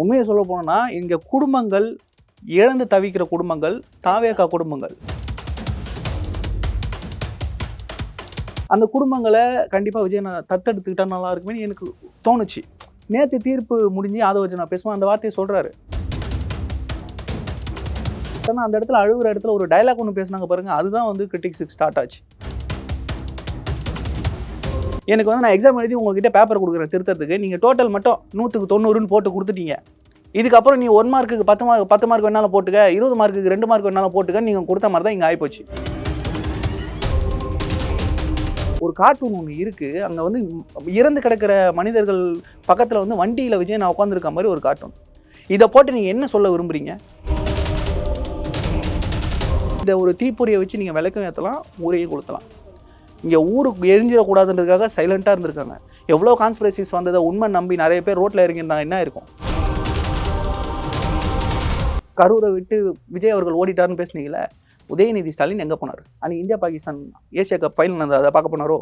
உண்மையை சொல்ல போனோம்னா இங்கே குடும்பங்கள் இழந்து தவிக்கிற குடும்பங்கள் தாவேக்கா குடும்பங்கள். அந்த குடும்பங்களை கண்டிப்பாக விஜய் நான் தத்தெடுத்துக்கிட்டா நல்லா இருக்குமே எனக்கு தோணுச்சு. நேற்று தீர்ப்பு முடிஞ்சு அதை வச்சு நான் பேசுவேன் அந்த வார்த்தையை சொல்கிறாரு ஆனால் அந்த இடத்துல அழுகிற இடத்துல ஒரு டயலாக் ஒன்று பேசுனாங்க பாருங்கள் அதுதான் வந்து கிரிட்டிக்ஸுக்கு ஸ்டார்ட் ஆச்சு. எனக்கு வந்து நான் எக்ஸாம் எழுதி உங்ககிட்ட பேப்பர் கொடுக்குறேன் திருத்தத்துக்கு நீங்கள் டோட்டல் மட்டும் நூற்றுக்கு தொண்ணூறுன்னு போட்டு கொடுத்துட்டீங்க. இதுக்கப்புறம் நீ ஒன் மார்க்குக்கு பத்து மார்க் பத்து மார்க் வேணாலும் போட்டுக்க இருபது மார்க்குக்கு ரெண்டு மார்க் வேணாலும் போட்டுக்க நீங்கள் கொடுத்த மாதிரி தான் இங்கே ஆகிப்போச்சு ஒரு கார்ட்டூன் ஒன்று இருக்குது அங்கே வந்து இறந்து கிடக்கிற மனிதர்கள் பக்கத்தில் வந்து வண்டியில் வச்சு நான் உட்காந்துருக்க மாதிரி ஒரு கார்ட்டூன் இதை போட்டு நீங்கள் என்ன சொல்ல விரும்புகிறீங்க இதை ஒரு தீப்பொறியை வச்சு நீங்கள் விளக்கம் ஏற்றலாம் ஊரையும் கொளுத்தலாம். இங்கே ஊருக்கு எரிஞ்சிடக்கூடாதுன்றதுக்காக சைலண்ட்டாக இருந்திருக்காங்க. எவ்வளோ கான்ஸ்பிரசிஸ் வந்ததை உண்மை நம்பி நிறைய பேர் ரோட்டில் இறங்கியிருந்தாங்க என்ன இருக்கும்? கரூரை விட்டு விஜய் அவர்கள் ஓடிட்டாருன்னு பேசுனீங்களே உதயநிதி ஸ்டாலின் எங்கே போனார்? அன்னைக்கு India Pakistan Asia cup final நடந்தது. அதை பார்க்க போனாரோ?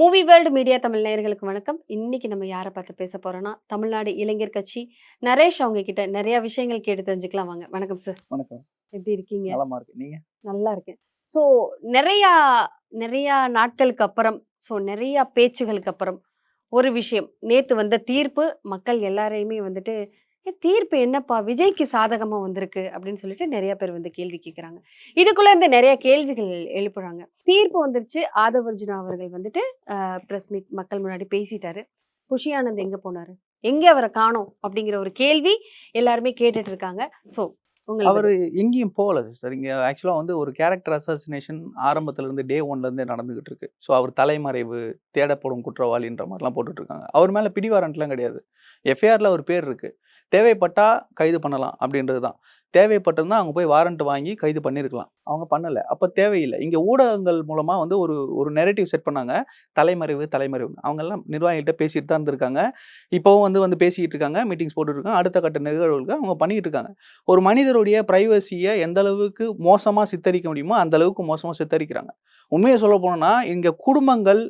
மூவி வேர்ல்டு மீடியா தமிழ் நேயர்களுக்கு வணக்கம். இன்னைக்கு நம்ம யாரை பார்த்து பேச போறோம்னா தமிழ்நாடு இளைஞர் கட்சி நரேஷ் அவங்க கிட்ட நிறைய விஷயங்கள் கேட்டு தெரிஞ்சுக்கலாம் வாங்க. வணக்கம் சார் வணக்கம். எப்படி இருக்கீங்க? நலமா இருக்கு நீங்க? நல்லா இருக்கேன். ஸோ நிறையா நிறையா நாட்களுக்கு அப்புறம் ஸோ நிறையா பேச்சுகளுக்கு அப்புறம் ஒரு விஷயம். நேற்று வந்த தீர்ப்பு மக்கள் எல்லாரையுமே வந்துட்டு "ஏ, தீர்ப்பு என்னப்பா? விஜய்க்கு சாதகமாக வந்திருக்கு? அப்படின்னு சொல்லிட்டு நிறைய பேர் வந்து கேள்வி கேட்குறாங்க இதுக்குள்ளே இருந்து நிறைய கேள்விகள் எழுப்புறாங்க. தீர்ப்பு வந்துருச்சு. ஆதவர்ஜுனா அவர்கள் வந்துட்டு ப்ரெஸ் மீட் மக்கள் முன்னாடி பேசிட்டாரு. குஷி ஆனந்த் போனார்? எங்கே அவரை காணோம்? அப்படிங்கிற ஒரு கேள்வி எல்லாருமே கேட்டுட்டு இருக்காங்க. ஸோ அவர் எங்கேயும் போகல சிஸ்டர். இங்கே ஆக்சுவலாக வந்து ஒரு கேரக்டர் அசாசினேஷன் ஆரம்பத்துலேருந்து டே ஒன்லேருந்தே நடந்துகிட்டு இருக்கு. ஸோ அவர் தலைமறைவு தேடப்படும் குற்றவாளின்ற மாதிரிலாம் போட்டுட்டு இருக்காங்க. அவர் மேலே பிடிவாரண்ட்லாம் கிடையாது. எஃப்ஐஆரில் ஒரு பேர் இருக்கு. தேவைப்பட்டா கைது பண்ணலாம் அப்படின்றது தான். தேவைப்பட்டிருந்தா அவங்க போய் வாரண்ட் வாங்கி கைது பண்ணியிருக்கலாம் அவங்க பண்ணலை. அப்போ தேவையில்லை. இங்கே ஊடகங்கள் மூலமாக வந்து ஒரு ஒரு நெரேட்டிவ் செட் பண்ணாங்க. தலைமறைவு தலைமறைவு அவங்கெல்லாம் நிர்வாகிகிட்ட பேசிட்டு தான் இருந்திருக்காங்க. இப்போவும் வந்து வந்து பேசிக்கிட்டு இருக்காங்க. மீட்டிங்ஸ் போட்டுருக்காங்க அடுத்த கட்ட நிகழ்வுகளுக்கு அவங்க பண்ணிக்கிட்டு இருக்காங்க. ஒரு மனிதருடைய ப்ரைவசியை எந்த அளவுக்கு மோசமாக சித்தரிக்க முடியுமோ அந்த அளவுக்கு மோசமாக சித்தரிக்கிறாங்க. உண்மையை சொல்ல போனோம்னா இங்கே குடும்பங்கள்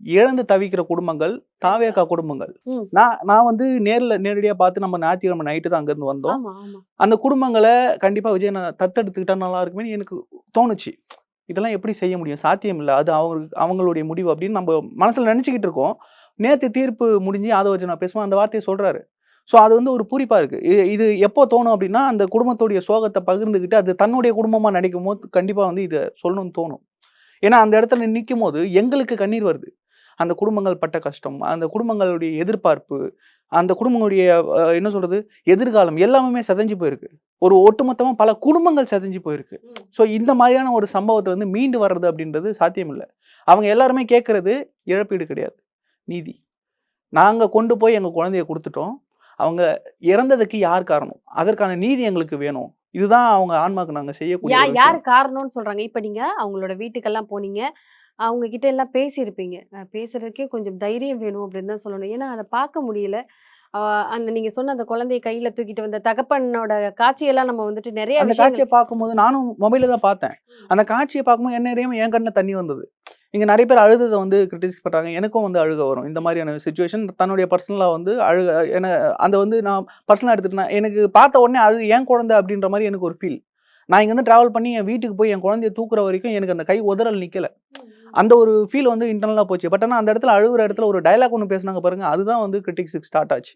இழந்து தவிக்கிற குடும்பங்கள் தாவேக்கா குடும்பங்கள். நான் நான் வந்து நேரில் நேரடியாக பார்த்து நம்ம ஞாயிற்றுக்கிழமை நைட்டு தான் அங்கேருந்து வந்தோம். அந்த குடும்பங்களை கண்டிப்பாக விஜய் நான் தத்தெடுத்துக்கிட்டா நல்லா இருக்குமே எனக்கு தோணுச்சு. இதெல்லாம் எப்படி செய்ய முடியும்? சாத்தியம் இல்லை. அது அவங்களுக்கு அவங்களுடைய முடிவு அப்படின்னு நம்ம மனசில் நினச்சிக்கிட்டு இருக்கோம். நேற்று தீர்ப்பு முடிஞ்சு அதை வச்சு நான் பேசுவேன் அந்த வார்த்தையை சொல்கிறாரு ஸோ அது வந்து ஒரு பூரிப்பாக இருக்குது இது எப்போ தோணும் அப்படின்னா அந்த குடும்பத்துடைய சோகத்தை பகிர்ந்துக்கிட்டு அது தன்னுடைய குடும்பமாக நினைக்கும் போது கண்டிப்பாக வந்து இதை சொல்லணும்னு தோணும். ஏன்னா அந்த இடத்துல நிற்கும் போது எங்களுக்கு கண்ணீர் வருது. அந்த குடும்பங்கள் பட்ட கஷ்டம் அந்த குடும்பங்களுடைய எதிர்பார்ப்பு அந்த குடும்பங்களுடைய என்ன சொல்றது எதிர்காலம் எல்லாமே செதஞ்சு போயிருக்கு. ஒரு ஒட்டுமொத்தமா பல குடும்பங்கள் செதஞ்சு போயிருக்கு. ஸோ இந்த மாதிரியான ஒரு சம்பவத்துல இருந்து மீண்டு வர்றது அப்படின்றது சாத்தியம் இல்லை. அவங்க எல்லாருமே கேட்கறது இழப்பீடு கிடையாது. நீதி. நாங்க கொண்டு போய் எங்க குழந்தைய கொடுத்துட்டோம். அவங்க இறந்ததுக்கு யார் காரணம்? அதற்கான நீதி எங்களுக்கு வேணும். இதுதான் அவங்க ஆன்மாக்கு நாங்க செய்யக்கூடிய யார். காரணம்னு சொல்றாங்க? இப்ப நீங்க அவங்களோட வீட்டுக்கெல்லாம் போனீங்க. அவங்க கிட்ட எல்லாம் பேசியிருப்பீங்க. அஹ் பேசுறதுக்கே கொஞ்சம் தைரியம் வேணும் அப்படின்னு தான் சொல்லணும். ஏன்னா அதை பார்க்க முடியல. அந்த நீங்க சொன்ன அந்த குழந்தைய கையில தூக்கிட்டு வந்த தகப்பனோட காட்சியெல்லாம் நம்ம வந்துட்டு நிறைய அந்த விஷயங்கள் காட்சியை பார்க்கும்போது நானும் மொபைலில் தான் பார்த்தேன். அந்த காட்சியை பார்க்கும்போது என்ன அறியாம என் கண்ணில் தண்ணி வந்தது. இங்க நிறைய பேர் அழுததை வந்து கிரிட்டிஸ் பண்றாங்க. எனக்கும் வந்து அழுக வரும். இந்த மாதிரியான சுச்சுவேஷன் தன்னுடைய பர்சனலாக வந்து அழுக என அந்த வந்து நான் பர்சனலாக எடுத்துட்டு நான் எனக்கு பார்த்த உடனே அது என் குழந்தை அப்படின்ற மாதிரி எனக்கு ஒரு ஃபீல் நான் இங்க வந்து டிராவல் பண்ணி என் வீட்டுக்கு போய் என் குழந்தைய தூக்குற வரைக்கும் எனக்கு அந்த கை உதறல் நிக்கல. அந்த ஒரு ஃபீல் வந்து இன்டர்னலாக போச்சு. பட் ஆனால் அந்த இடத்துல அழுகிற இடத்துல ஒரு டயலாக் ஒன்று பேசுனாங்க பாருங்க அதுதான் வந்து கிரிட்டிக்ஸுக்கு ஸ்டார்ட் ஆச்சு.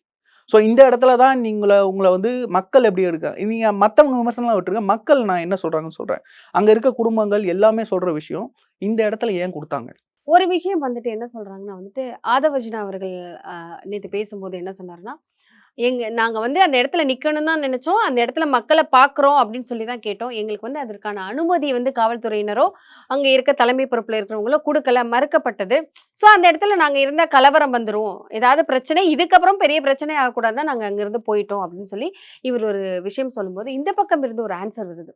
ஸோ இந்த இடத்துல தான் நீங்களை உங்களை வந்து மக்கள் எப்படி எடுக்க நீங்கள் மற்றவங்க விமர்சனம்லாம் விட்டுருங்க. மக்கள் நான் என்ன சொல்கிறாங்கன்னு சொல்கிறேன் அங்கே இருக்க குடும்பங்கள் எல்லாமே சொல்கிற விஷயம் இந்த இடத்துல ஏன் கொடுத்தாங்க? ஒரு விஷயம் வந்துட்டு என்ன சொல்கிறாங்கன்னா வந்துட்டு ஆதவஜினா அவர்கள் நேற்று பேசும்போது என்ன சொன்னார்னா எங்க நாங்க வந்து அந்த இடத்துல நிக்கணும் தான் நினைச்சோம். அந்த இடத்துல மக்களை பாக்குறோம் அப்படின்னு சொல்லி தான் கேட்டோம். எங்களுக்கு வந்து அதற்கான அனுமதி வந்து காவல்துறையினரோ அங்க இருக்க தலைமை பொறுப்புல இருக்கிறவங்களோ கொடுக்கல மறுக்கப்பட்டது. ஸோ அந்த இடத்துல நாங்க இருந்தா கலவரம் வந்துடும் ஏதாவது பிரச்சனை இதுக்கப்புறம் பெரிய பிரச்சனை ஆகக்கூடாது நாங்க அங்கிருந்து போயிட்டோம் அப்படின்னு சொல்லி இவர் ஒரு விஷயம் சொல்லும்போது இந்த பக்கம் இருந்து ஒரு ஆன்சர் வருது.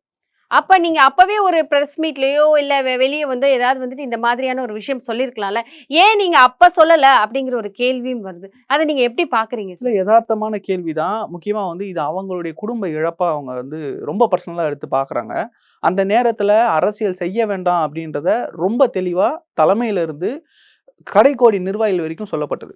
அப்ப நீங்க அப்பவே ஒரு பிரஸ் மீட்லயோ இல்ல வெளிய வந்து ஏதாவது வந்துட்டு இந்த மாதிரியான ஒரு விஷயம் சொல்லிருக்கலாம்ல. ஏன் நீங்க அப்ப சொல்லல? அப்படிங்கிற ஒரு கேள்வியும் வருது. அதை நீங்க எப்படி பாக்குறீங்க இல்லை யதார்த்தமான கேள்வி தான் முக்கியமாக வந்து இது அவங்களுடைய குடும்ப இழப்பாக அவங்க வந்து ரொம்ப பர்சனலாக எடுத்து பார்க்குறாங்க அந்த நேரத்தில் அரசியல் செய்ய வேண்டாம் அப்படின்றத ரொம்ப தெளிவாக தலைமையில இருந்து கடைக்கோடி நிர்வாகிகள் வரைக்கும் சொல்லப்பட்டது.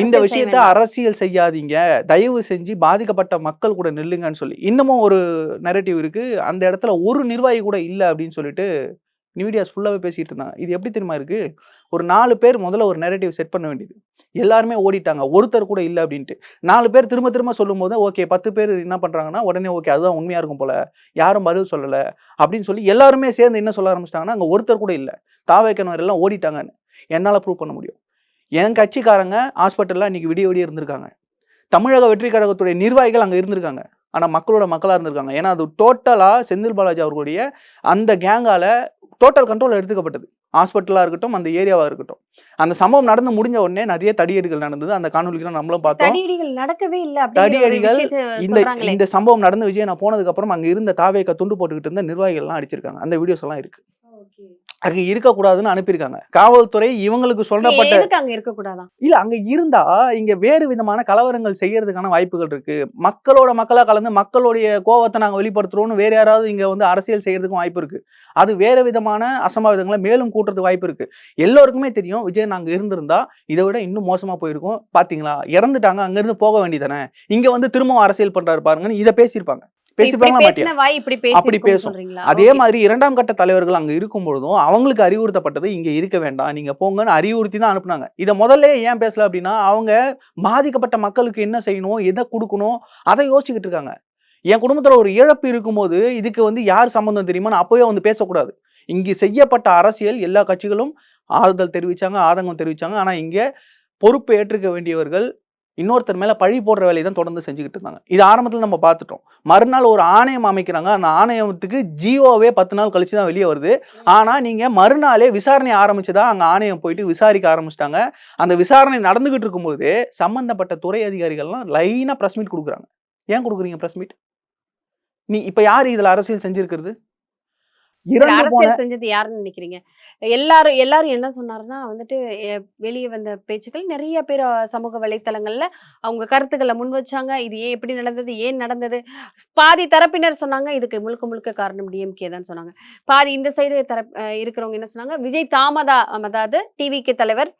இந்த விஷயத்த அரசியல் செய்யாதீங்க. தயவு செஞ்சு பாதிக்கப்பட்ட மக்கள் கூட நில்லுங்கன்னு சொல்லி. இன்னமும் ஒரு நெரட்டிவ் இருக்கு. அந்த இடத்துல ஒரு நிர்வாகி கூட இல்லை அப்படின்னு சொல்லிட்டு மீடியாஸ் ஃபுல்லாகவே பேசிட்டு இருந்தாங்க. இது எப்படி தெரியுமா இருக்கு? ஒரு நாலு பேர் முதல்ல ஒரு நெரட்டிவ் செட் பண்ண வேண்டியது. எல்லாருமே ஓடிட்டாங்க. ஒருத்தர் கூட இல்லை அப்படின்ட்டு. நாலு பேர் திரும்ப திரும்ப சொல்லும் போது ஓகே பத்து பேர் என்ன பண்றாங்கன்னா உடனே ஓகே அதுதான் உண்மையா இருக்கும் போல. யாரும் பதில் சொல்லல. அப்படின்னு சொல்லி எல்லாருமே சேர்ந்து என்ன சொல்ல ஆரம்பிச்சிட்டாங்கன்னா அங்க ஒருத்தர் கூட இல்லை. தாவேக்கனவர் எல்லாம் ஓடிட்டாங்கன்னு. என்னால ப்ரூவ் பண்ண முடியும். என் கட்சிக்காரங்க ஹாஸ்பிட்டல்ல இன்னைக்கு விடிய விடிய இருந்திருக்காங்க. தமிழக வெற்றி கழகத்துடைய நிர்வாகிகள் அங்க இருந்திருக்காங்க. ஆனா மக்களோட மக்களா இருந்திருக்காங்க. ஏன்னா அது டோட்டலா செந்தில் பாலாஜி அவர்களுடைய அந்த கேங்கால டோட்டல் கண்ட்ரோல் எடுத்துக்கப்பட்டது. ஹாஸ்பிட்டலாக இருக்கட்டும் அந்த ஏரியாவாக இருக்கட்டும். அந்த சம்பவம் நடந்து முடிஞ்ச உடனே நிறைய தடியடிகள் நடந்தது. அந்த காணொலிகளை நம்மளும் பார்த்தோம். தடியடிகள் நடக்கவே இல்ல தடியடிகள் இந்த இந்த சம்பவம் நடந்த விஜய் நான் போனதுக்கு அப்புறம் அங்க இருந்த தாவேக்க துண்டு போட்டுக்கிட்டு இருந்த நிர்வாகிகள் எல்லாம் அடிச்சிருக்காங்க. அந்த வீடியோஸ் எல்லாம் இருக்கு. அங்க இருக்கக்கூடாதுன்னு அனுப்பியிருக்காங்க. காவல்துறை இவங்களுக்கு சொல்லப்பட்ட அங்க இருக்க கூடாதான் இல்ல அங்க இருந்தா இங்க வேறு விதமான கலவரங்கள் செய்யறதுக்கான வாய்ப்புகள் இருக்கு. மக்களோட மக்களா கலந்து மக்களுடைய கோவத்தை நாங்க வெளிப்படுத்துறோம்னு வேற யாராவது இங்க வந்து அரசியல் செய்யறதுக்கும் வாய்ப்பு இருக்கு. அது வேற விதமான அசம்பாவிதங்களை மேலும் கூட்டுறதுக்கு வாய்ப்பு இருக்கு. எல்லோருக்குமே தெரியும் விஜய் நாங்க இருந்திருந்தா இதை விட இன்னும் மோசமா போயிருக்கும். பாத்தீங்களா? இறந்துட்டாங்க அங்க இருந்து போக வேண்டியதானே இங்க வந்து திரும்பவும் அரசியல் பண்றாரு பாருங்கன்னு இதை பேசியிருப்பாங்க. பேசிப்பாங்களா மாட்டியா? அப்படி பேசும். அதே. மாதிரி இரண்டாம் கட்ட தலைவர்கள் அங்க இருக்கும் பொழுதும் அவங்களுக்கு அறிவுறுத்தப்பட்டது இங்க இருக்க வேண்டாம் நீங்க போங்கன்னு அறிவுறுத்தி தான் அனுப்புனாங்க. இதை முதல்ல ஏன் பேசல அப்படின்னா அவங்க பாதிக்கப்பட்ட மக்களுக்கு என்ன செய்யணும் எதை கொடுக்கணும் அதை யோசிச்சுக்கிட்டு இருக்காங்க. என் குடும்பத்துல ஒரு இழப்பு இருக்கும்போது இதுக்கு வந்து யார் சம்பந்தம் தெரியுமான்னு அப்பவே வந்து பேசக்கூடாது. இங்கு செய்யப்பட்ட அரசியல் எல்லா கட்சிகளும் ஆறுதல் தெரிவிச்சாங்க ஆதங்கம் தெரிவிச்சாங்க. ஆனா இங்க பொறுப்பு ஏற்றுக்க வேண்டியவர்கள் இன்னொருத்தர் மேல பழி போடுற வேலையை தான் தொடர்ந்து செஞ்சுக்கிட்டு இருந்தாங்க. இது ஆரம்பத்தில் நம்ம பார்த்துட்டோம். மறுநாள் ஒரு ஆணையம் அமைக்கிறாங்க. அந்த ஆணையத்துக்கு ஜியோவே பத்து நாள் கழிச்சு தான் வெளியே வருது. ஆனா நீங்க மறுநாளே விசாரணை ஆரம்பிச்சுதான் அங்க ஆணையம் போயிட்டு விசாரிக்க ஆரம்பிச்சிட்டாங்க. அந்த விசாரணை நடந்துகிட்டு இருக்கும்போது சம்பந்தப்பட்ட துறை அதிகாரிகள்லாம் லைனா பிரஸ் மீட் கொடுக்குறாங்க. ஏன் கொடுக்குறீங்க பிரஸ் மீட் நீ இப்ப யாரு இதுல அரசியல் செஞ்சிருக்கிறது? அரசியல் செஞ்சது யாருன்னு நினைக்கிறீங்க? எல்லாரும் எல்லாரும் என்ன சொன்னாருன்னா வந்துட்டு வெளியே வந்த பேச்சுக்கள் நிறைய பேர் சமூக வலைத்தளங்கள்ல அவங்க கருத்துக்களை முன் வச்சாங்க. இது ஏன் எப்படி நடந்தது? ஏன் நடந்தது? பாதி தரப்பினர் சொன்னாங்க இதுக்கு முழுக்க முழுக்க காரணம் டிஎம்கே தான் சொன்னாங்க. பாதி இந்த சைடு தரப் அஹ், இருக்கிறவங்க என்ன சொன்னாங்க? விஜய் தாமதா அதாவது டிவிக்கு தலைவர்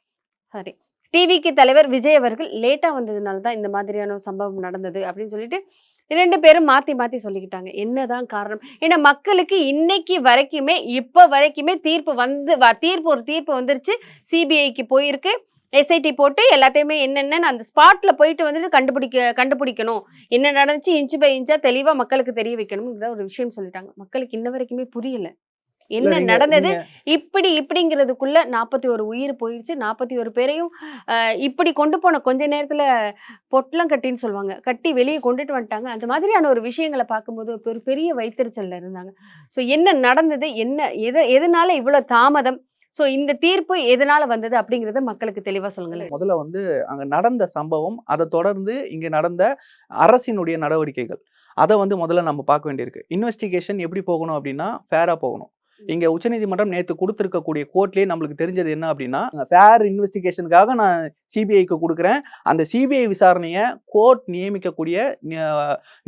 சாரி டிவிக்கு தலைவர் விஜய் அவர்கள் லேட்டா வந்ததுனால தான் இந்த மாதிரியான சம்பவம் நடந்தது அப்படின்னு சொல்லிட்டு ரெண்டு பேரும் மாத்தி மாத்தி சொல்லிக்கிட்டாங்க. என்னதான் காரணம்? ஏன்னா மக்களுக்கு இன்னைக்கு வரைக்குமே இப்போ வரைக்குமே தீர்ப்பு வந்து வ- தீர்ப்பு ஒரு தீர்ப்பு வந்துருச்சு. சிபிஐக்கு போயிருக்கு. எஸ்ஐடி போட்டு எல்லாத்தையுமே என்னென்னு அந்த ஸ்பாட்ல போயிட்டு வந்துட்டு கண்டுபிடிக்க கண்டுபிடிக்கணும். என்ன நடந்துச்சு? இன்ச்சு பை இன்ச்சா தெளிவா மக்களுக்கு தெரிய வைக்கணும் ஒரு விஷயம் சொல்லிட்டாங்க. மக்களுக்கு இன்ன வரைக்குமே புரியல. என்ன நடந்தது? இப்படி இப்படிங்கிறதுக்குள்ள நாற்பத்தி ஒரு உயிர் போயிடுச்சு. நாற்பத்தி ஒரு பேரையும் இப்படி கொண்டு போன கொஞ்ச நேரத்துல பொட்டலம் கட்டின்னு சொல்லுவாங்க. கட்டி வெளியே கொண்டுட்டு வந்துட்டாங்க. அந்த மாதிரியான ஒரு விஷயங்களை பார்க்கும்போது ஒரு பெரிய வைத்தறிச்சல்ல இருந்தாங்க. ஸோ என்ன நடந்தது? என்ன எது எதனால இவ்வளவு தாமதம்? ஸோ இந்த தீர்ப்பு எதனால வந்தது? அப்படிங்கறத மக்களுக்கு தெளிவா சொல்லுங்களேன். முதல்ல வந்து அங்க நடந்த சம்பவம் அதை தொடர்ந்து இங்க நடந்த அரசினுடைய நடவடிக்கைகள். அதை வந்து முதல்ல நம்ம பார்க்க வேண்டியிருக்கு. இன்வெஸ்டிகேஷன் எப்படி போகணும் அப்படின்னா ஃபேரா போகணும். இங்க உச்சநீதிமன்றம் நேத்து கொடுத்திருக்கக்கூடிய கோர்ட்லயே நம்மளுக்கு தெரிஞ்சது என்ன அப்படின்னா ஃபேர் இன்வெஸ்டிகேஷனுக்காக நான் சிபிஐக்கு கொடுக்குறேன். அந்த சிபிஐ விசாரணையை கோர்ட் நியமிக்கக்கூடிய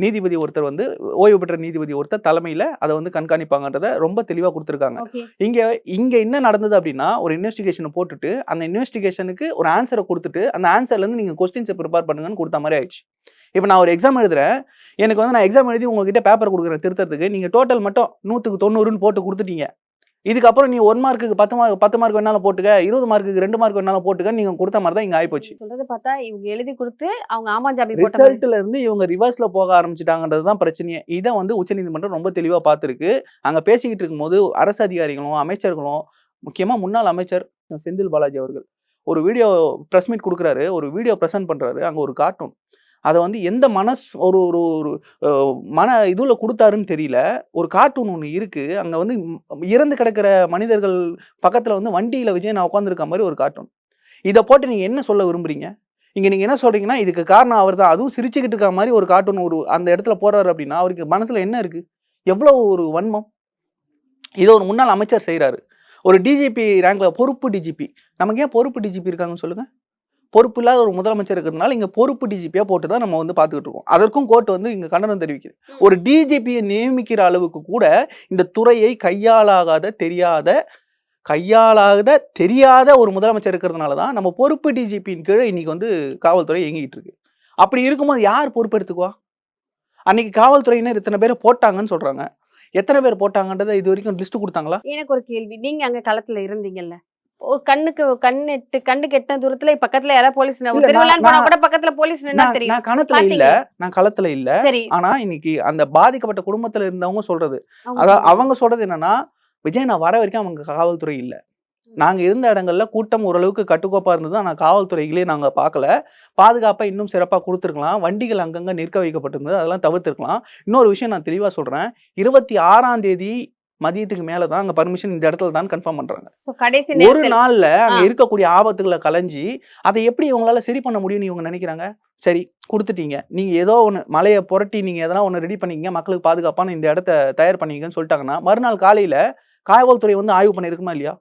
நீதிபதி ஒருத்தர் வந்து ஓய்வு பெற்ற நீதிபதி ஒருத்தர் தலைமையில அதை வந்து கண்காணிப்பாங்கன்றத ரொம்ப தெளிவா கொடுத்துருக்காங்க. இங்க இங்க என்ன நடந்தது அப்படின்னா ஒரு இன்வெஸ்டிகேஷனை போட்டுட்டு அந்த இன்வெஸ்டிகேஷனுக்கு ஒரு ஆன்சரை கொடுத்துட்டு அந்த ஆன்சர்ல இருந்து நீங்க கொஸ்டின்ஸை ப்ரிப்பேர் பண்ணுங்கன்னு கொடுத்த மாதிரி ஆயிடுச்சு. இப்போ நான் ஒரு எக்ஸாம் எழுதுறேன். எனக்கு வந்து நான் எக்ஸாம் எழுதி உங்ககிட்ட பேப்பர் கொடுக்குறேன் திருத்தத்துக்கு நீங்க டோட்டல் மட்டும் நூற்றுக்கு தொண்ணூறுன்னு போட்டு கொடுத்துட்டீங்க. இதுக்கப்புறம் நீ ஒன் மார்க்குக்கு பத்து மார்க் பத்து மார்க் வேணாலும் போட்டுக்க இருபது மார்க்குக்கு ரெண்டு மார்க் வேணாலும் போட்டுக்க நீங்க கொடுத்த மாதிரி தான் இங்க ஆயிப்போச்சு. சொல்றத பார்த்தா இவங்க எழுதி கொடுத்து அவங்க போட்ட மாதிரி. ரிசல்ட்ல இருந்து இவங்க ரிவர்ஸ்ல போக ஆரம்பிச்சிட்டாங்கன்றது தான் பிரச்சனையே. இதை வந்து உச்சநீதிமன்றம் ரொம்ப தெளிவா பார்த்துருக்கு. அங்க பேசிக்கிட்டு இருக்கும்போது அரசு அதிகாரிகளும் அமைச்சர்களும் முக்கியமா முன்னாள் அமைச்சர் செந்தில் பாலாஜி அவர்கள் ஒரு வீடியோ ப்ரெஸ் மீட் கொடுக்குறாரு. ஒரு வீடியோ ப்ரெசென்ட் பண்றாரு. அங்க ஒரு கார்ட்டூன் அதை வந்து எந்த மனஸ் ஒரு ஒரு ஒரு மன இதுவில் கொடுத்தாருன்னு தெரியல. ஒரு கார்ட்டூன் ஒன்று இருக்குது அங்கே வந்து இறந்து கிடக்கிற மனிதர்கள் பக்கத்தில் வந்து வண்டியில் விஜய் நான் உட்காந்துருக்க மாதிரி ஒரு கார்ட்டூன். இதை போட்டு நீங்கள் என்ன சொல்ல விரும்புறீங்க? இங்கே நீங்கள் என்ன சொல்கிறீங்கன்னா இதுக்கு காரணம் அவர் தான் அதுவும் சிரிச்சுக்கிட்டு இருக்க மாதிரி ஒரு கார்ட்டூன் ஒரு அந்த இடத்துல போடுறாரு அப்படின்னா அவருக்கு மனசில் என்ன இருக்குது எவ்வளோ ஒரு வன்மம். இதை ஒரு முன்னாள் அமைச்சர் செய்கிறாரு ஒரு டிஜிபி ரேங்கில் பொறுப்பு டிஜிபி நமக்கு ஏன் பொறுப்பு டிஜிபி இருக்காங்கன்னு சொல்லுங்கள் பொறுப்பு இல்லாத ஒரு முதலமைச்சர் இருக்கிறதுனால இங்க பொறுப்பு டிஜிபியா போட்டு தான் நம்ம வந்து பார்த்துக்கிட்டு இருக்கோம். அதற்கும் கோர்ட் வந்து இங்க கண்டனம் தெரிவிக்குது. ஒரு டிஜிபியை நியமிக்கிற அளவுக்கு கூட இந்த துறையை கையாளாகாத தெரியாத கையாளாத தெரியாத ஒரு முதலமைச்சர் இருக்கிறதுனால தான் நம்ம பொறுப்பு டிஜிபியின் கீழே இன்னைக்கு வந்து காவல்துறை இயங்கிட்டு இருக்கு. அப்படி இருக்கும்போது யார் பொறுப்பு எடுத்துக்குவா? அன்னைக்கு காவல்துறையினர் இத்தனை பேரை போட்டாங்கன்னு சொல்றாங்க. எத்தனை பேர் போட்டாங்கன்றதை இது வரைக்கும் லிஸ்ட் கொடுத்தாங்களா? எனக்கு ஒரு கேள்வி. நீங்க அங்க களத்துல இருந்தீங்கல்ல. ஒரு கண்ணுக்கு கண்ணு எட்டு கண்ணுக்கு எட்ட தூரத்துல பக்கத்துல யாராவது போலீஸ் திருவிழான்னு போனா கூட பக்கத்துல போலீஸ் நின்னா நான் தெரியும். நான் களத்துல இல்ல நான் களத்துல இல்ல. ஆனா இன்னைக்கு அந்த பாதிக்கப்பட்ட குடும்பத்துல இருந்தவங்க சொல்றது. சொல்றாங்க. அவங்க சொல்றது என்னன்னா விஜய் நான் வர வரைக்கும் அவங்க காவல்துறை இல்ல. நாங்க இருந்த இடங்கள்ல கூட்டம் ஓரளவுக்கு கட்டுக்கோப்பா இருந்தது. ஆனா காவல்துறைகளே நாங்க பார்க்கல பாதுகாப்பா இன்னும் சிறப்பா கொடுத்துருக்கலாம். வண்டிகள் அங்கங்க நிற்க வைக்கப்பட்டிருந்தது. அதெல்லாம் தவிர்த்திருக்கலாம். இன்னொரு விஷயம் நான் தெளிவா சொல்றேன். இருபத்தி ஆறாம் தேதி மதியத்துக்கு மேல தான் அங்க பர்மிஷன் இந்த இடத்துல தான் கன்ஃபார்ம் பண்றாங்க. ஒரு நாள்ல அங்க. இருக்கக்கூடிய ஆபத்துகளை கலைஞ்சி அதை எப்படி இவங்களால சரி பண்ண முடியும்னு இவங்க நினைக்கிறாங்க? சரி கொடுத்துட்டீங்க. நீங்க ஏதோ ஒன்று மலையை புரட்டி நீங்க எதனா ஒன்று ரெடி பண்ணீங்க மக்களுக்கு பாதுகாப்பான இந்த இடத்த தயார் பண்ணீங்கன்னு சொல்லிட்டாங்கன்னா மறுநாள் காலையில காவல்துறை வந்து ஆய்வு பண்ணியிருக்குமா இல்லையா?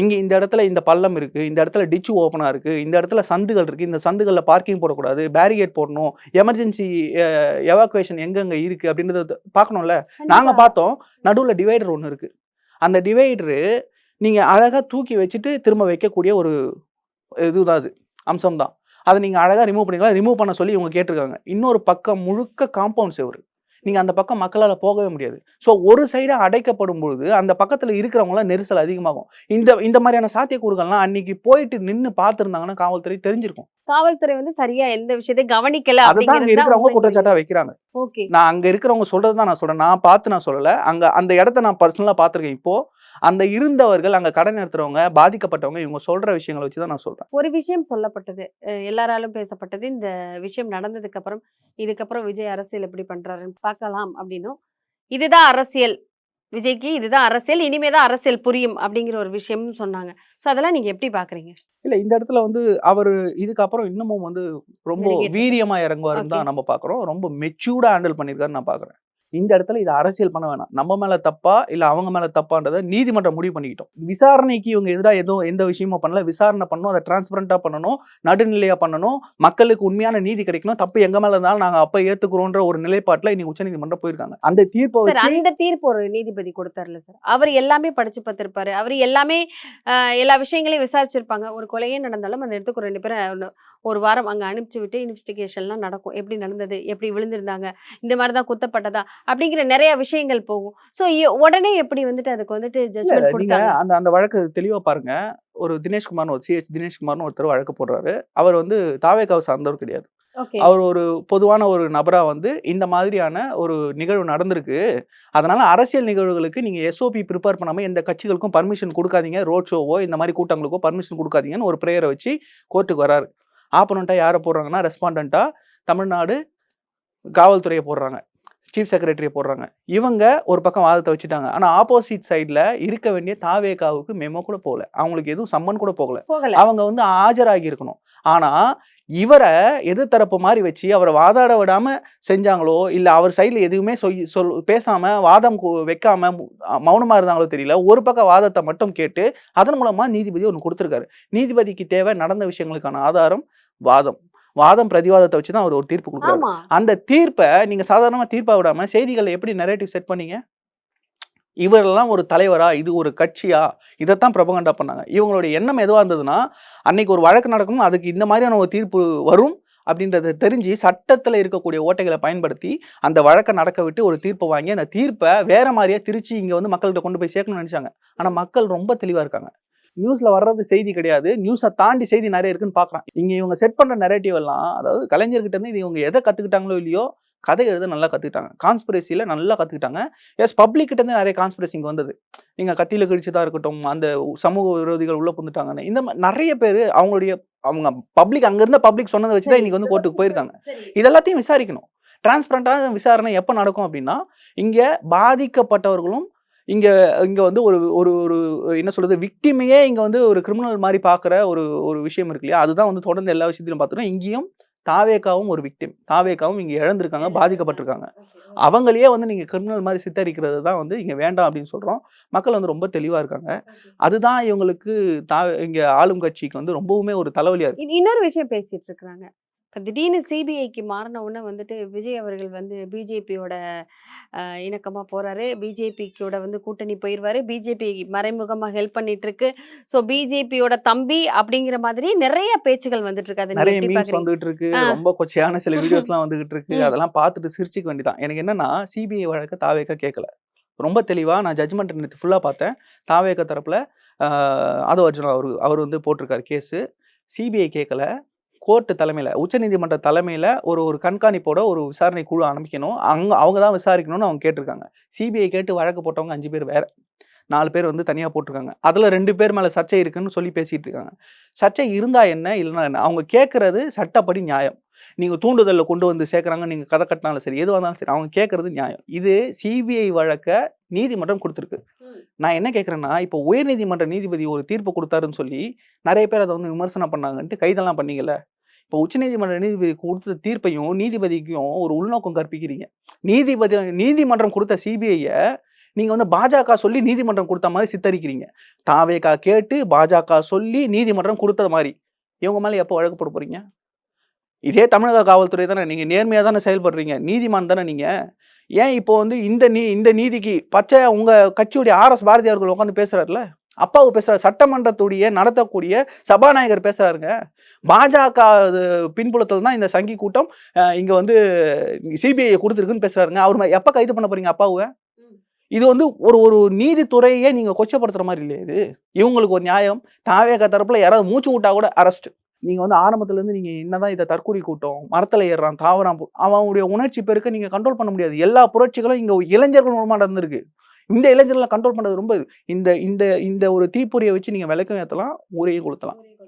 இங்க இந்த இடத்துல இந்த பள்ளம் இருக்கு இந்த இடத்துல டிச்சு ஓப்பனா இருக்கு இந்த இடத்துல சந்துகள் இருக்கு இந்த சந்துகளில் பார்க்கிங் போடக்கூடாது பேரிகேட் போடணும் எமர்ஜென்சி எவாக்குவேஷன் எங்கெங்க இருக்கு அப்படின்றத பார்க்கணும்ல? நாங்க கண்டிப்பா. பார்த்தோம் நடுவுல டிவைடர் ஒன்று இருக்கு. அந்த டிவைடரு நீங்க அழகா தூக்கி வச்சுட்டு திரும்ப வைக்கக்கூடிய ஒரு இதுதான் அது அம்சம் தான் அதை நீங்க அழகா ரிமூவ் பண்ணிக்கலாம். ரிமூவ் பண்ண சொல்லி இவங்க கேட்டிருக்காங்க. இன்னொரு பக்கம் முழுக்க காம்பவுண்ட் செவரு நீங்க அந்த பக்கம் மக்களால போகவே முடியாது. ஸோ ஒரு சைடா அடைக்கப்படும் பொழுது அந்த பக்கத்துல இருக்கிறவங்களாம் நெரிசல் அதிகமாகும். இந்த இந்த மாதிரியான சாத்தியக்கூறுகள்லாம் அன்னைக்கு போயிட்டு நின்று பார்த்துருந்தாங்கன்னா காவல்துறை தெரிஞ்சிருக்கும். காவல்துறை வந்து சரியா எந்த விஷயத்தையும் கவனிக்கல அதுதான் இருக்கிறவங்க குற்றச்சாட்டா வைக்கிறாங்க. ஓகே. நான் அங்க இருக்கிறவங்க சொல்றது தான் நான் சொல்றேன். நான் பார்த்து நான் சொல்லல. அங்க அந்த இடத்த நான் பர்சனலா பார்த்திருக்கேன். இப்போ அந்த இருந்தவர்கள் அங்க கடன் நடத்துறவங்க பாதிக்கப்பட்டவங்க இவங்க சொல்ற விஷயங்களை வச்சு தான் நான் சொல்றேன். ஒரு விஷயம் சொல்லப்பட்டது. எல்லாராலும் பேசப்பட்டது. இந்த விஷயம் நடந்ததுக்கு அப்புறம் இதுக்கப்புறம் விஜய் அரசியல் எப்படி பண்றாருன்னு பார்க்கலாம் அப்படின்னும். இதுதான் அரசியல். விஜய்க்கு இதுதான் அரசியல். இனிமே தான் அரசியல் புரியும் அப்படிங்கிற ஒரு விஷயமும் சொன்னாங்க. ஸோ அதெல்லாம் நீங்க எப்படி பாக்குறீங்க இல்ல இந்த இடத்துல வந்து அவர் இதுக்கப்புறம் இன்னமும் வந்து ரொம்ப. வீரியமா இறங்குவாருன்னு தான். நம்ம பாக்குறோம் ரொம்ப மெச்சூர்டா ஹேண்டில் பண்ணிருக்காருன்னு நான் பாக்குறேன் இந்த இடத்துல இது அரசியல் பண்ண வேணாம். நம்ம மேல தப்பா இல்ல அவங்க மேல தப்பான்றதை நீதிமன்றம் முடிவு பண்ணிக்கிட்டோம். விசாரணைக்கு இவங்க எதிராக எதுவும் எந்த விஷயமும் பண்ணல. விசாரணை பண்ணணும் அதை டிரான்ஸ்பரண்டா பண்ணணும் நடுநிலையா பண்ணணும். மக்களுக்கு உண்மையான நீதி கிடைக்கணும். தப்பு எங்க மேல இருந்தாலும் நாங்க அப்ப ஏத்துக்கிறோன்ற ஒரு நிலைப்பாட்டுல இன்னைக்கு உச்சநீதிமன்றம் போயிருக்காங்க. அந்த தீர்ப்பை அந்த தீர்ப்பு ஒரு நீதிபதி கொடுத்தாருல சார். அவர் எல்லாமே படிச்சு பார்த்திருப்பாரு. அவர் எல்லாமே எல்லா விஷயங்களையும் விசாரிச்சிருப்பாங்க. ஒரு கொலையே நடந்தாலும் அந்த இடத்துக்கு ஒரு ரெண்டு பேரும் ஒரு வாரம் அங்க அனுப்பிச்சு விட்டு இன்வெஸ்டிகேஷன்லாம் நடக்கும். எப்படி நடந்தது? எப்படி விழுந்திருந்தாங்க? இந்த மாதிரி தான் குத்தப்பட்டதா? அப்படிங்கிற நிறைய விஷயங்கள் போகும். ஸோ உடனே எப்படி வந்துட்டு அதுக்கு வந்துட்டு ஜட்மெண்ட் கொடுத்தாங்க? அந்த அந்த வழக்கு தெளிவா பாருங்க. ஒரு தினேஷ்குமார்னு ஒரு சிஹெச் தினேஷ்குமார்னு ஒருத்தர் வழக்கு போடுறாரு. அவர் வந்து தாவேக்காவை சார்ந்தவர் கிடையாது. அவர் ஒரு பொதுவான ஒரு நபரா வந்து இந்த மாதிரியான ஒரு நிகழ்வு நடந்திருக்கு. அதனால அரசியல் நிகழ்வுகளுக்கு நீங்க எஸ்ஓபி ப்ரிப்பேர் பண்ணாம எந்த கட்சிகளுக்கும் பர்மிஷன் கொடுக்காதீங்க. ரோட் ஷோவோ இந்த மாதிரி கூட்டங்களுக்கோ பர்மிஷன் கொடுக்காதீங்கன்னு ஒரு ப்ரேயரை வச்சு கோர்ட்டுக்கு வராரு. ஆப்போனண்டா யாரை போடுறாங்கன்னா ரெஸ்பாண்டண்டா தமிழ்நாடு காவல்துறையை போடுறாங்க. சீஃப் செக்ரட்டரியை போடுறாங்க. இவங்க ஒரு பக்கம் வாதத்தை வச்சுட்டாங்க. ஆனா ஆப்போசிட் சைடுல இருக்க வேண்டிய தாவேகாவுக்கு மெமோ கூட போகல. அவங்களுக்கு எதுவும் சம்மன் கூட போகல. அவங்க வந்து ஆஜராகி இருக்கணும். ஆனா இவரை எதிர்த்தரப்பு மாதிரி வச்சு அவரை வாதாட விடாம செஞ்சாங்களோ இல்ல அவர் சைடுல எதுவுமே சொல் சொல் பேசாம வாதம் கு- வைக்காம மு- அ- மௌனமா இருந்தாங்களோ தெரியல. ஒரு பக்கம் வாதத்தை மட்டும் கேட்டு அதன் மூலமா நீதிபதி ஒன்று கொடுத்துருக்காரு. நீதிபதிக்கு தேவை நடந்த விஷயங்களுக்கான ஆதாரம் வாதம். வாதம் பிரதிவாதத்தை வச்சு தான் அவர் ஒரு தீர்ப்பு கொடுக்குறாரு. அந்த தீர்ப்பை நீங்க சாதாரணமா தீர்ப்பா விடாம செய்திகளை எப்படி நரேட்டிவ் செட் பண்ணீங்க? இவரெல்லாம் ஒரு தலைவரா? இது ஒரு கட்சியா? இதைத்தான் பிரபகண்டா பண்ணாங்க. இவங்களுடைய எண்ணம் எதுவா இருந்ததுன்னா அன்னைக்கு ஒரு வழக்கு நடக்கணும் அதுக்கு இந்த மாதிரியான ஒரு தீர்ப்பு வரும் அப்படின்றத தெரிஞ்சு சட்டத்துல இருக்கக்கூடிய ஓட்டைகளை பயன்படுத்தி அந்த வழக்கை நடக்க விட்டு ஒரு தீர்ப்பை வாங்கி அந்த தீர்ப்பை வேற மாதிரியே திருச்சி இங்க வந்து மக்கள்கிட்ட கொண்டு போய் சேர்க்கணும்னு நினைச்சாங்க. ஆனா மக்கள் ரொம்ப தெளிவா இருக்காங்க. நியூஸ்ல வர்றது செய்தி கிடையாது. நியூஸை தாண்டி செய்தி நிறைய இருக்குன்னு பாக்குறான். இங்க இவங்க செட் பண்ற நரேட்டிவ் எல்லாம் அதாவது கலைஞர்கிட்ட இருந்து இது இவங்க எதை கத்துக்கிட்டாங்களோ இல்லையோ கதை எழுத நல்லா கத்துக்கிட்டாங்க. கான்ஸ்பிரசியில நல்லா கத்துக்கிட்டாங்க. எஸ் பப்ளிக் கிட்ட இருந்து நிறைய கான்ஸ்பிரசி இங்க வந்தது. நீங்க கத்தியில கிழிச்சதா இருக்கட்டும் அந்த சமூக விரோதிகள் உள்ள புந்துட்டாங்கன்னு இந்த மாதிரி நிறைய பேர் அவங்களுடைய அவங்க பப்ளிக் அங்க இருந்த பப்ளிக் சொன்னதை வச்சு தான் இன்னைக்கு வந்து கோர்ட்டுக்கு போயிருக்காங்க. இதெல்லாத்தையும் விசாரிக்கணும். டிரான்ஸ்பரண்டான விசாரணை எப்போ நடக்கும் அப்படின்னா இங்க பாதிக்கப்பட்டவர்களும் இங்க இங்க வந்து ஒரு ஒரு ஒரு என்ன சொல்றது விக்டிமையே இங்க வந்து ஒரு கிரிமினல் மாதிரி பார்க்குற ஒரு ஒரு விஷயம் இருக்கு இல்லையா? அதுதான் வந்து தொடர்ந்து எல்லா விஷயத்திலும் பார்த்துட்டோம். இங்கேயும் தாவேக்காவும் ஒரு விக்டிம் தாவேக்காவும் இங்க இழந்திருக்காங்க பாதிக்கப்பட்டிருக்காங்க. அவங்களையே வந்து நீங்க கிரிமினல் மாதிரி சித்தரிக்கிறது தான் வந்து இங்க வேண்டாம் அப்படின்னு சொல்றோம். மக்கள் வந்து ரொம்ப தெளிவா இருக்காங்க. அதுதான் இவங்களுக்கு தா இங்க ஆளும் கட்சிக்கு வந்து ரொம்பவுமே ஒரு தலைவலியா இருக்கு. இன்னொரு விஷயம் பேசிட்டு இருக்காங்க இப்போ திடீர்னு சிபிஐக்கு மாறின உடனே வந்துட்டு விஜய் அவர்கள் வந்து பிஜேபியோட இணக்கமாக போகிறாரு பிஜேபிக்கோட வந்து கூட்டணி போயிடுவாரு பிஜேபி மறைமுகமாக ஹெல்ப் பண்ணிட்டு இருக்கு ஸோ பிஜேபியோட தம்பி அப்படிங்கிற மாதிரி நிறைய பேச்சுகள் வந்துட்டு இருக்கு அதை நிறைய மீம்ஸ் வந்துகிட்டு இருக்கு. ரொம்ப கொச்சையான சில வீடியோஸ்லாம் வந்துகிட்டு இருக்கு. அதெல்லாம் பார்த்துட்டு சிரிச்சுக்க வேண்டியதான் எனக்கு என்னன்னா சிபிஐ வழக்க தாவேக்க கேட்கல ரொம்ப தெளிவா நான் ஜட்ஜ்மெண்ட் நேற்று ஃபுல்லாக பார்த்தேன். தாவேக்க தரப்புல ஆதவ அர்ஜுனா அவர் அவர் வந்து போட்டிருக்காரு கேஸு. சிபிஐ கேட்கல கோர்ட்டு தலைமையில் உச்சநீதிமன்ற தலைமையில் ஒரு ஒரு கண்காணிப்போட ஒரு விசாரணை குழு ஆரம்பிக்கணும். அங்கே அவங்க தான் விசாரிக்கணும்னு அவங்க கேட்டிருக்காங்க. சிபிஐ கேட்டு வழக்கு போட்டவங்க அஞ்சு பேர் வேற. நாலு பேர் வந்து தனியாக போட்டிருக்காங்க. அதில் ரெண்டு பேர் மேலே சர்ச்சை இருக்குன்னு சொல்லி பேசிகிட்டு இருக்காங்க. சர்ச்சை இருந்தால் என்ன இல்லைன்னா என்ன? அவங்க கேட்குறது சட்டப்படி நியாயம். நீங்கள் தூண்டுதலில் கொண்டு வந்து சேர்க்குறாங்க நீங்கள் கதை கட்டினாலும் சரி எதுவாக இருந்தாலும் சரி அவங்க கேட்குறது நியாயம். இது சிபிஐ வழக்க நீதிமன்றம் கொடுத்துருக்கு. நான் என்ன கேட்குறேன்னா இப்போ உயர்நீதிமன்ற நீதிபதி ஒரு தீர்ப்பு கொடுத்தாருன்னு சொல்லி நிறைய பேர் அதை வந்து விமர்சனம் பண்ணாங்கன்ட்டு கைதெல்லாம் பண்ணீங்கல்ல? இப்போ உச்சநீதிமன்ற நீதிபதி கொடுத்த தீர்ப்பையும் நீதிபதிக்கும் ஒரு உள்நோக்கம் கற்பிக்கிறீங்க. நீதிபதி நீதிமன்றம் கொடுத்த சிபிஐயை நீங்கள் வந்து பாஜக சொல்லி நீதிமன்றம் கொடுத்த மாதிரி சித்தரிக்கிறீங்க. தாவேகா கேட்டு பாஜக சொல்லி நீதிமன்றம் கொடுத்த மாதிரி. இவங்க மேலே எப்போ வழக்கு போட போகிறீங்க இதே தமிழக காவல்துறை தானே நீங்கள் நேர்மையாக தானே செயல்படுறீங்க நீதிமான் தானே நீங்கள் ஏன் இப்போ வந்து இந்த நீ இந்த நீதிக்கு பச்சை உங்கள் கட்சியுடைய ஆர்எஸ் பாரதி அவர்கள் உட்காந்து பேசுகிறாருல அப்பாவு பேசுகிறார் சட்டமன்றத்துடைய நடத்தக்கூடிய சபாநாயகர் பேசுகிறாருங்க பாஜக பின்புலத்தில் தான் இந்த சங்கி கூட்டம் இங்கே வந்து சிபிஐ கொடுத்துருக்குன்னு பேசுகிறாருங்க அவர் எப்போ கைது பண்ண போறீங்க அப்பாவை இது வந்து ஒரு ஒரு நீதித்துறையே நீங்கள் கொச்சப்படுத்துற மாதிரி இல்லையா இது. இவங்களுக்கு ஒரு நியாயம். தாவேக தரப்புல யாராவது மூச்சு விட்டா கூட அரெஸ்ட் நீங்கள் வந்து ஆரம்பத்துலேருந்து நீங்கள் என்னதான் இதை தற்கூரி கூட்டம் மரத்தில் ஏறுறான் தாவறான் போ- அவனுடைய உணர்ச்சி பெருக்க நீங்கள் கண்ட்ரோல் பண்ண முடியாது. எல்லா புரட்சிகளும் இங்கே இளைஞர்கள் மூலமாக நடந்திருக்கு. இந்த இளைஞர்களை கண்ட்ரோல் பண்ணுறது ரொம்ப இது. இந்த இந்த இந்த ஒரு தீப்பொறியை வச்சு நீங்கள் விளக்கம் ஏற்றலாம் ஊரையும் கொளுத்தலாம்.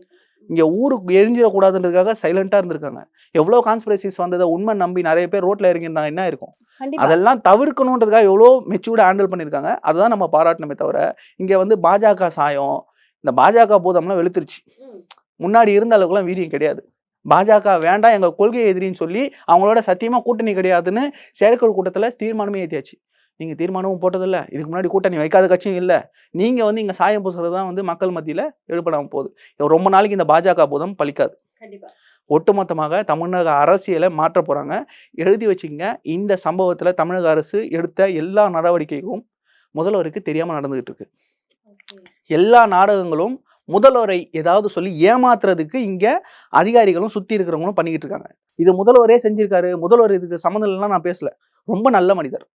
இங்கே ஊருக்கு எரிஞ்சிடக்கூடாதுன்றதுக்காக சைலண்ட்டாக இருந்திருக்காங்க. எவ்வளோ கான்ஸ்பிரசிஸ் வந்ததை உண்மை நம்பி நிறைய பேர் ரோட்டில் இறங்கியிருந்தாங்க. என்ன இருக்கும்? அதெல்லாம் தவிர்க்கணுன்றதுக்காக எவ்வளோ மெச்சூர்டாக ஹேண்டில் பண்ணியிருக்காங்க. அதுதான் நம்ம பாராட்டணுமே தவிர இங்கே வந்து பாஜக சாயம் இந்த பாஜக பூதம்லாம் வெளுத்துருச்சு. முன்னாடி இருந்த அளவுக்குலாம் வீரியம் கிடையாது. பாஜக வேண்டாம் எங்கள் கொள்கை எதிரின்னு சொல்லி அவங்களோட சத்தியமாக கூட்டணி கிடையாதுன்னு செயற்குழு கூட்டத்தில் தீர்மானமே ஏற்றியாச்சு நீங்கள் தீர்மானமும் போட்டதில்ல. இதுக்கு முன்னாடி கூட்டணி வைக்காத கட்சியும் இல்லை. நீங்கள் வந்து இங்கே சாயம் பூசுறது தான் வந்து மக்கள் மத்தியில் எழுப்படாமல் போகுது. ரொம்ப நாளைக்கு இந்த பாஜக பூதம் பலிக்காது. ஒட்டுமொத்தமாக தமிழக அரசியலை மாற்ற போகிறாங்க எழுதி வச்சுக்கங்க இந்த சம்பவத்தில் தமிழக அரசு எடுத்த எல்லா நடவடிக்கைகளும் முதல்வருக்கு தெரியாமல் நடந்துகிட்டு இருக்கு. எல்லா நாடகங்களும் முதல்வரை ஏதாவது சொல்லி ஏமாத்துறதுக்கு இங்க அதிகாரிகளும் சுத்தி இருக்கிறவங்களும் பண்ணிக்கிட்டு இருக்காங்க. இது முதல்வரே செஞ்சிருக்காரு. முதல்வர் இதுக்கு சம்மந்தம் இல்லைன்னா நான் பேசல. ரொம்ப நல்ல மனிதர்.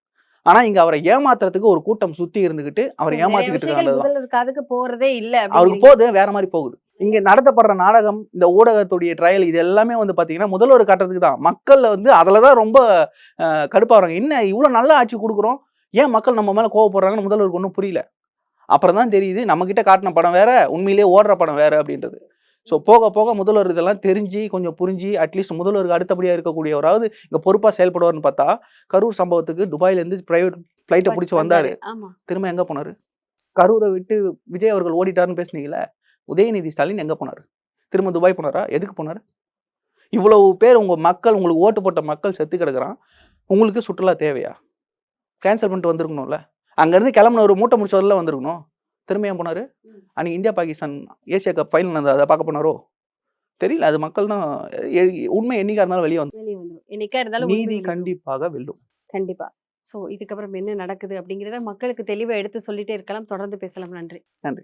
ஆனா இங்க அவரை ஏமாத்துறதுக்கு ஒரு கூட்டம் சுத்தி இருந்துகிட்டு அவரை ஏமாத்திக்கிட்டு இருக்காங்க காதுக்கு போறதே இல்ல அவருக்கு போகுது வேற மாதிரி போகுது. இங்க நடத்தப்படுற நாடகம் இந்த ஊடகத்துடைய ட்ரையல் இது எல்லாமே வந்து பாத்தீங்கன்னா முதல்வர் காட்டுறதுக்கு தான். மக்கள் வந்து அதுல தான் ரொம்ப கடுப்பாகிறாங்க என்ன இவ்வளவு நல்ல ஆட்சி கொடுக்குறோம்? ஏன் மக்கள் நம்ம மேல கோவப்படுறாங்கன்னு முதல்வருக்கு ஒன்றும் புரியல. அப்புறம் தான் தெரியுது நம்ம கிட்ட காட்டின படம் வேற உண்மையிலேயே ஓடுற படம் வேற அப்படின்றது. ஸோ போக போக முதல்வர் இதெல்லாம் தெரிஞ்சு கொஞ்சம் புரிஞ்சு அட்லீஸ்ட் முதல்வருக்கு அடுத்தபடியாக இருக்கக்கூடியவராவது இங்கே பொறுப்பாக செயல்படுவார்னு பார்த்தா கரூர் சம்பவத்துக்கு துபாயிலேருந்து பிரைவேட் ஃப்ளைட்டை பிடிச்சி வந்தார். திரும்ப எங்கே போனார்? கரூரை விட்டு விஜய் அவர்கள் ஓடிட்டாருன்னு பேசுனீங்களே உதயநிதி ஸ்டாலின் எங்கே போனார்? திரும்ப துபாய் போனாரா? எதுக்கு போனார்? இவ்வளவு பேர் உங்கள் மக்கள் உங்களுக்கு ஓட்டு போட்ட மக்கள் செத்து கிடக்குறான். உங்களுக்கு சுற்றுலா தேவையா? கேன்சல் பண்ணிட்டு வந்திருக்கணும்ல. அங்கேருந்து கிளம்புன ஒரு மூட்டை முடிச்சவரில் வந்திருக்கணும். திரும்ப ஏன் போனார்? ம். அன்னைக்கு India Pakistan Asia cup final நடந்தது. அதை பார்க்க போனாரோ? தெரியல. அது மக்கள் தான் உண்மை என்னைக்கா இருந்தாலும் வெளியே வந்து என்னைக்கா இருந்தாலும் நீதி. கண்டிப்பாக வெல்லும். கண்டிப்பா. சோ இதுக்கப்புறம் என்ன நடக்குது அப்படிங்கறத மக்களுக்கு தெளிவா எடுத்து சொல்லிட்டே இருக்கலாம். தொடர்ந்து பேசலாம். நன்றி. நன்றி.